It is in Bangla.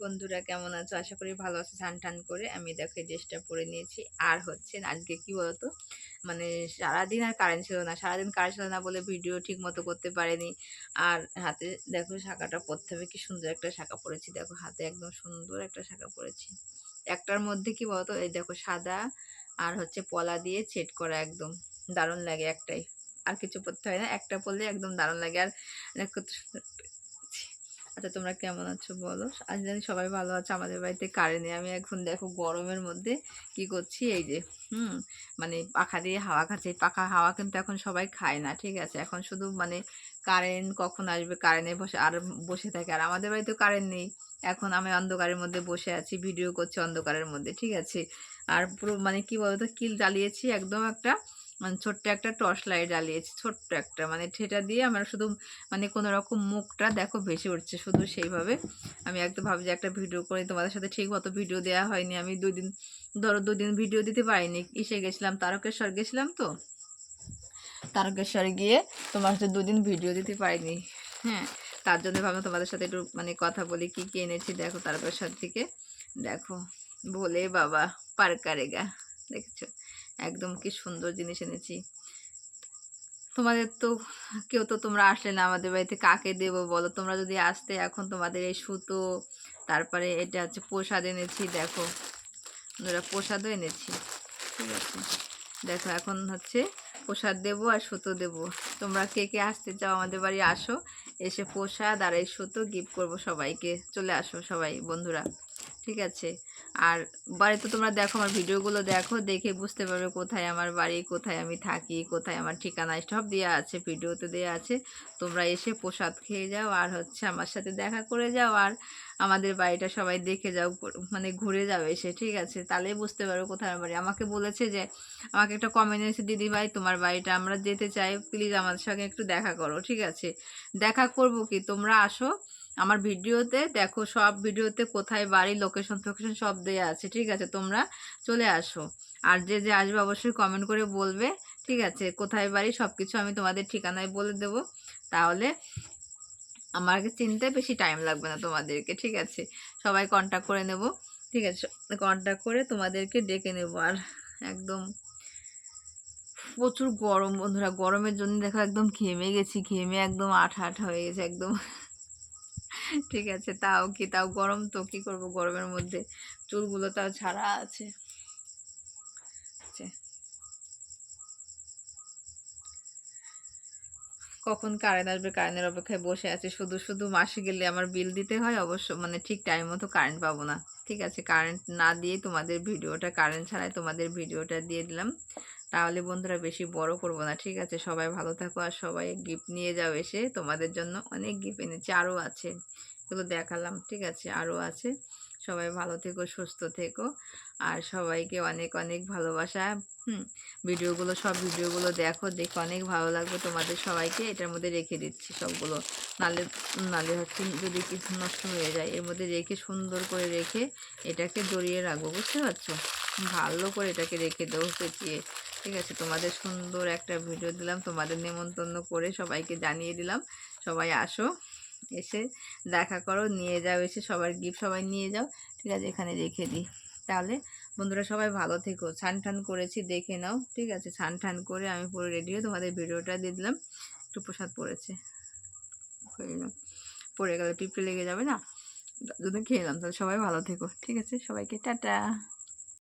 বন্ধুরা কেমন আছো? আশা করি ভালো আছো। স্নান টান করে আমি দেখো ড্রেসটা পরে নিয়েছি। আর হচ্ছে আজকে কি বলতো? মানে সারাদিন আর কারেন্ট ছিল না। সারাদিন কারেন্ট ছিল না বলে ভিডিও ঠিক মতো করতে পারেনি। আর হাতে দেখো শাখাটা পরতে হবে। কি সুন্দর একটা শাখা পরেছি। দেখো হাতে একদম সুন্দর একটা শাখা পরেছি। একটার মধ্যে কি বলতো? এই দেখো সাদা আর হচ্ছে পলা দিয়ে সেট করা একদম। দারুণ লাগে একটাই। আর কিছু পরতে হয় না। একটা পরলে একদম দারুণ লাগে। আর দেখো কত সুন্দর একটা- আচ্ছা তোমরা কেমন আছো বলো? আজ জানি সবাই ভালো আছে, আমাদের বাড়িতে কারেন্ট আমি এখন দেখো গরমের মধ্যে কি করছি, এই যে, হুম মানে পাখা দিয়ে হাওয়া খাচ্ছে। পাখা হাওয়া কিন্তু এখন সবাই খায় না, ঠিক আছে? এখন শুধু মানে কারেন্ট কখন আসবে কারেন্টে বসে, আর বসে থাকে। আর আমাদের বাড়িতে কারেন্ট নেই। এখন আমি অন্ধকারের মধ্যে বসে আছি ভিডিও করছি অন্ধকারের মধ্যে, ঠিক আছে? আর পুরো মানে কি বলতো, কিল জ্বালিয়েছি একদম একটা। মানে ছোট্ট একটা টর্চ লাইট জ্বালিয়েছি, ছোট্ট একটা। মানে সেটা দিয়ে আমার শুধু মানে কোনো রকম মুখটা দেখো ভেসে উঠছে শুধু সেইভাবে। আমি একটু ভাবছি একটা ভিডিও করি তোমাদের সাথে ঠিক মতো ভিডিও দেওয়া হয়নি। আমি দুই দিন, ধরো দুদিন ভিডিও দিতে পারিনি। ইসে গেছিলাম তারকেশ্বর, গেছিলাম তো? তারকেশ্বরে গিয়ে তোমার সাথে দুদিন ভিডিও দিতে পারিনি। হ্যাঁ তার জন্য ভাবলাম তোমাদের সাথে একটু মানে কথা বলি। কি কি এনেছি দেখো তারকেশ্বর থেকে। দেখো বলে বাবা পার কারেগা দেখেছ? একদম কি সুন্দর জিনিস এনেছি। তোমাদের তো, কেউ তো তোমরা আসলে না আমাদের বাড়িতে কাকে দেবো বলো? তোমরা যদি আসতে এখন তোমাদের এই সুতো, তারপরে এটা হচ্ছে প্রসাদ এনেছি, দেখো। বন্ধুরা, প্রসাদও এনেছি। ঠিক আছে। দেখো, এখন হচ্ছে প্রসাদ দেবো আর সুতো দেবো। তোমরা কে কে আসতে চাও আমাদের বাড়ি আসো, এসে প্রসাদ আর এই সুতো গিফট করব সবাইকে। চলে আসো সবাই, বন্ধুরা। ঠিক আছে। আর বাড়িতে তোমরা দেখো, আমার ভিডিওগুলো দেখো, দেখে বুঝতে পারবে কোথায় আমার বাড়ি, কোথায় আমি থাকি, কোথায় আমার ঠিকানা, সব দেওয়া আছে, ভিডিওতে দেওয়া আছে। তোমরা এসে প্রসাদ খেয়ে যাও আর হচ্ছে আমার সাথে দেখা করে যাও আর আমাদের বাড়িটা সবাই দেখে যাও মানে ঘুরে যাও এসে, ঠিক আছে? তাহলেই বুঝতে পারবে কোথায় আমার বাড়ি। আমাকে বলেছে যে, আমাকে একটা কমেন্ট দিদি ভাই তোমার বাড়িটা আমরা যেতে চাই প্লিজ আমাদের সঙ্গে একটু দেখা করো, ঠিক আছে? দেখা করব কি? তোমরা আসো আমার ভিডিওতে দেখো, সব ভিডিওতে কোথায় বাড়ি লোকেশন ফোকেশন সব দেওয়া আছে, ঠিক আছে? তোমরা চলে আসো। আর যে যে আসবে অবশ্যই কমেন্ট করে বলবে, ঠিক আছে? কোথায় বাড়ি সব কিছু আমি তোমাদের ঠিকানায় বলে দেব। তাহলে আমাকে চিনতে বেশি টাইম লাগবে না তোমাদেরকে, ঠিক আছে? সবাই কন্ট্যাক্ট করে নেব, ঠিক আছে? কন্ট্যাক্ট করে তোমাদেরকে ডেকে নেব। আর একদম প্রচুর গরম, বন্ধুরা। গরমের জন্য দেখো একদম ঘেমে গেছি, ঘেমে একদম আঠা আঠা হয়ে গেছে, একদম। ঠিক আছে, তাও কি, তাও গরম তো কি করব গরমের মধ্যে? চুলগুলো তাও ছাড়া আছে। কখন কারেন্ট আসবে কারেন্টের অপেক্ষায় বসে আছে। শুধু শুধু মাসে গেলে আমার বিল দিতে হয়, অবশ্য মানে ঠিক টাইম মতো কারেন্ট পাবো না। ঠিক আছে কারেন্ট না দিয়ে তোমাদের ভিডিওটা কারেন্ট ছাড়াই তোমাদের ভিডিওটা দিয়ে দিলাম। তাহলে বন্ধুরা বেশি বড় করব না, ঠিক আছে? সবাই ভালো থাকো আর সবাই গিফট নিয়ে যাও এসে। তোমাদের জন্য অনেক গিফট এনেছি আরও আছে। এগুলো দেখালাম, ঠিক আছে? আরও আছে। সবাই ভালো থেকো, সুস্থ থেকো। আর সবাইকে অনেক অনেক ভালোবাসা। হুম, ভিডিওগুলো, সব ভিডিওগুলো দেখো, দেখে অনেক ভালো লাগবে তোমাদের সবাইকে। এটার মধ্যে রেখে দিচ্ছি সবগুলো। নালে নালে হচ্ছে যদি কিছু নষ্ট হয়ে যায়, এর মধ্যে রেখে, সুন্দর করে রেখে এটাকে জড়িয়ে রাখব, বুঝতে পারছ? ভালো করে এটাকে রেখে দেবো পেঁচিয়ে ঠিক আছে, তোমাদের সুন্দর একটা ভিডিও দিলাম, তোমাদের নেমন্তন্ন করে সবাইকে জানিয়ে দিলাম। সবাই আসো। এসে দেখা করো, নিয়ে যাও, এসে সবার গিফট সবাই নিয়ে যাও, ঠিক আছে? এখানে রেখে দিই। তাহলে বন্ধুরা সবাই ভালো থেকো। ছান ঠান করেছি, দেখে নাও, ঠিক আছে? ছান ঠান করে আমি পুরো রেডি হয়ে তোমাদের ভিডিওটা দিয়ে দিলাম। একটু প্রসাদ পড়েছে। পড়ে গেলে, পিঁপড়ে লেগে যাবে না? যদি খেয়ে নিলাম তাহলে সবাই ভালো থেকো, ঠিক আছে? সবাইকে টাটা।